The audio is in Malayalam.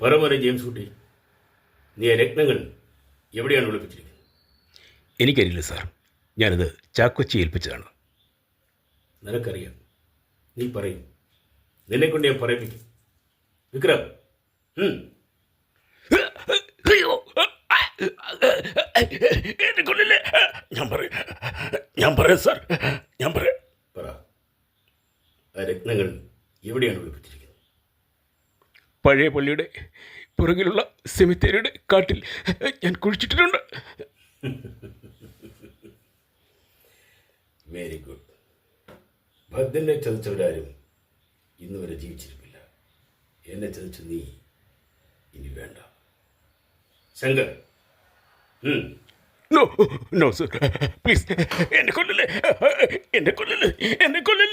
പറമോനെ ജെയിംസ് കുട്ടി നീ രത്നങ്ങൾ എവിടെയാണ് ഒളിപ്പിച്ചിരിക്കുന്നത് എനിക്കറിയില്ല സാർ. ഞാനത് ചാക്കൊച്ചി ഏൽപ്പിച്ചതാണ്. നിനക്കറിയാം. നീ പറയും. നിന്നെ കൊണ്ട് ഞാൻ പറയിപ്പിക്കും. വിക്രം എന്നെ പറയാം. ഞാൻ പറയാം സാർ. ഞാൻ പറയാം. പറ. രത്നങ്ങൾ എവിടെയാണ് ഒളിപ്പിച്ചിരിക്കുന്നത് പഴയ പള്ളിയുടെ പുറകിലുള്ള സെമിത്തേരിയുടെ കാട്ടിൽ ഞാൻ കുഴിച്ചിട്ടിട്ടുണ്ട്. വെരി ഗുഡ് ഭദ്രനെ ചതിച്ചവരാരും ഇന്ന് വരെ ജീവിച്ചിരിപ്പില്ല. എന്നെ ചതിച്ച നീ ഇനി വേണ്ട. Shankar. No no sir please എന്നെ കൊല്ലല്ലേ? എന്നെ കൊല്ലല്ലേ? എന്നെ കൊല്ലല്ലേ?